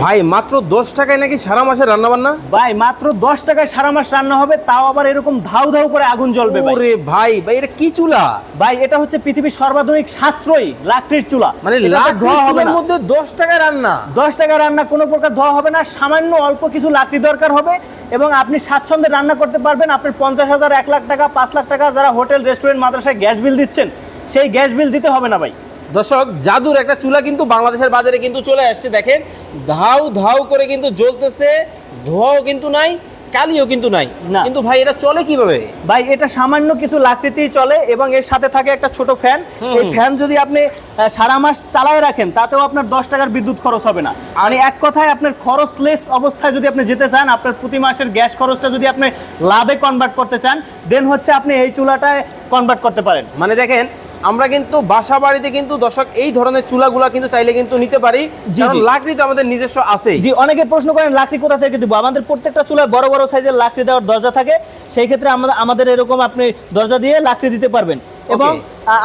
ভাই মাত্র দশ টাকায় নাকি সারা মাসে রান্না বান্না ভাই মাত্র দশ টাকায় সারা মাস রান্না হবে তাও আবার এরকম ধাউ ধাউ করে আগুন জ্বলবে ভাই। ওরে ভাই ভাই এটা কি চুলা? ভাই এটা হচ্ছে পৃথিবীর সর্বাধুনিক সাশ্রয়ী লাকড়ির চুলা। মানে চুলার মধ্যে দশ টাকায় রান্না? দশ টাকা রান্না কোনো প্রকার ধোয়া হবে না সামান্য অল্প কিছু লাকড়ি দরকার হবে এবং আপনি স্বাচ্ছন্দ্যে রান্না করতে পারবেন। আপনার পঞ্চাশ হাজার এক লাখ টাকা পাঁচ লাখ টাকা যারা হোটেল রেস্টুরেন্ট মাদ্রাসায় গ্যাস বিল দিচ্ছেন সেই গ্যাস বিল দিতে হবে না ভাই। দর্শক জাদুর একটা চুলা কিন্তু বাংলাদেশের বাজারে কিন্তু চলে আসছে দেখেন। ধাউ ধাউ করে কিন্তু জ্বলতেছে ধোঁয়াও কিন্তু নাই কালিও কিন্তু নাই। না। কিন্তু ভাই এটা চলে কীভাবে? ভাই এটা সামান্য কিছু লাকড়িতেই চলে এবং এর সাথে থাকে একটা ছোট ফ্যান এই ফ্যান যদি আপনি সারা মাস চালায় রাখেন তাতেও আপনার দশ টাকার বিদ্যুৎ খরচ হবে না। মানে এক কথায় আপনার খরচলেস অবস্থায় যদি আপনি যেতে চান আপনার প্রতি মাসের গ্যাস খরচটা যদি আপনি লাভে কনভার্ট করতে চান দেন হচ্ছে আপনি এই চুলাটায় কনভার্ট করতে পারেন। মানে দেখেন আমরা কিন্তু বাসা বাড়িতে কিন্তু দর্শক এই ধরনের চুলাগুলা কিন্তু চাইলে কিন্তু নিতে পারি। কারণ লাকড়ি তো আমাদের নিজস্ব আছে জি অনেকে প্রশ্ন করেন লাকড়ি কোথা থেকে দিব? আমাদের প্রত্যেকটা চুলায় বড় বড় সাইজের লাকড়ি দেওয়ার দরজা থাকে। সেই ক্ষেত্রে আমাদের আমাদের এরকম আপনি দরজা দিয়ে লাকড়ি দিতে পারবেন। এবং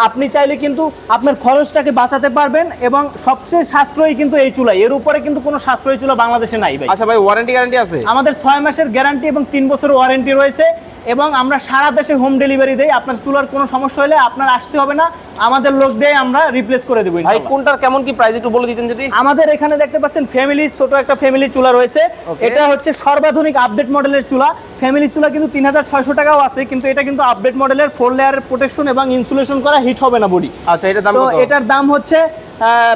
আপনি চাইলে কিন্তু আপনার খরচটাকে বাঁচাতে পারবেন এবং সবচেয়ে সাশ্রয়ী কিন্তু এই চুলা এর উপরে কিন্তু কোনো সাশ্রয়ী চুলা বাংলাদেশে নাই ভাই। আচ্ছা ভাই ওয়ারেন্টি গ্যারান্টি আছে? আমাদের ছয় মাসের গ্যারান্টি এবং তিন বছরের ওয়ারেন্টি রয়েছে। এবং আমরা সারা দেশে হোম ডেলিভারি দেই। আপনার চুলার কোনো সমস্যা হলে আপনার আসতে হবে না। আমাদের লোক দিয়ে আমরা রিপ্লেস করে দেবো ভাই কোনটার কেমন কি প্রাইস একটু বলে দিতেন যদি। আমাদের এখানে দেখতে পাচ্ছেন ফ্যামিলি ছোট একটা ফ্যামিলি চুলা রয়েছে। এটা হচ্ছে সর্বাধুনিক আপডেট মডেলের চুলা। ফ্যামিলি চুলা কিন্তু তিন হাজার ছয়শো টাকাও আছে কিন্তু এটা কিন্তু আপডেট মডেলের ফোর লেয়ারের প্রোটেকশন এবং ইনসুলেশন করা হিট হবে না বডি আচ্ছা এটা দাম এটার দাম হচ্ছে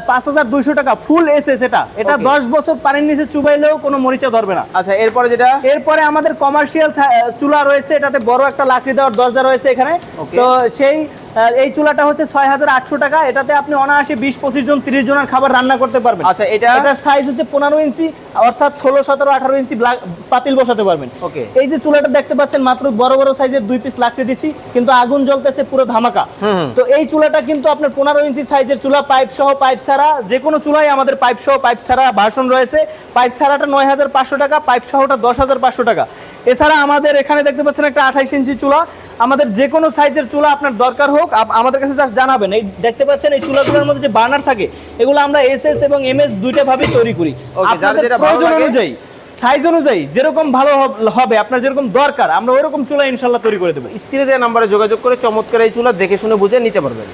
পাঁচ হাজার দুইশো টাকা ফুল এসে সেটা এটা। এটা দশ বছর পানির নিচে চুবাইলেও কোনো মরিচা ধরবে না। আচ্ছা এরপরে যেটা? এরপরে আমাদের কমার্শিয়াল চুলা রয়েছে এটাতে বড় একটা লাকড়ি দেওয়ার দরজা রয়েছে এখানে। তো সেই এই চুলাটা হচ্ছে ছয় হাজার আটশো টাকা এটাতে আপনি অনায়াসে বিশ পঁচিশ জন তিরিশ জনের খাবার রান্না করতে পারবেন আচ্ছা, এটা? এটার সাইজ হচ্ছে পনেরো ইঞ্চি অর্থাৎ ষোলো সতেরো আঠারো ইঞ্চি পাতিল বসাতে পারবেন Okay. এই যে চুলাটা দেখতে পাচ্ছেন মাত্র বড় বড় সাইজের দুই পিস লাকড়ি দিছি কিন্তু আগুন জ্বলতেছে পুরো ধামাকা হুম। তো এই চুলাটা কিন্তু আপনার পনেরো ইঞ্চি সাইজের চুলা পাইপ সহ পাইপ ছাড়া যে কোনো চুলাই আমাদের পাইপ সহ পাইপ ছাড়া ভার্সন রয়েছে পাইপ ছাড়াটা নয় হাজার পাঁচশো টাকা পাইপ সহটা দশ হাজার পাঁচশো টাকা এছাড়া আমাদের এখানে দেখতে পাচ্ছেন একটা আঠাইশ ইঞ্চি চুলা আমাদের যে কোনো সাইজের চুলা আপনার দরকার হোক আমাদের কাছে জাস্ট জানাবেন। এই দেখতে পাচ্ছেন এই চুলাগুলোর মধ্যে যে বার্নার থাকে এগুলো আমরা এস এস এবং এম এস দুইটা ভাবেই তৈরি করি। আপনাদের প্রয়োজন অনুযায়ী সাইজ অনুযায়ী যেরকম ভালো হবে আপনার যেরকম দরকার আমরা ওরকম চুলা ইনশাল্লাহ তৈরি করে দেবো। স্ক্রিনে দেওয়া নাম্বারে যোগাযোগ করে চমৎকার এই চুলা দেখে শুনে বুঝে নিতে পারবেন।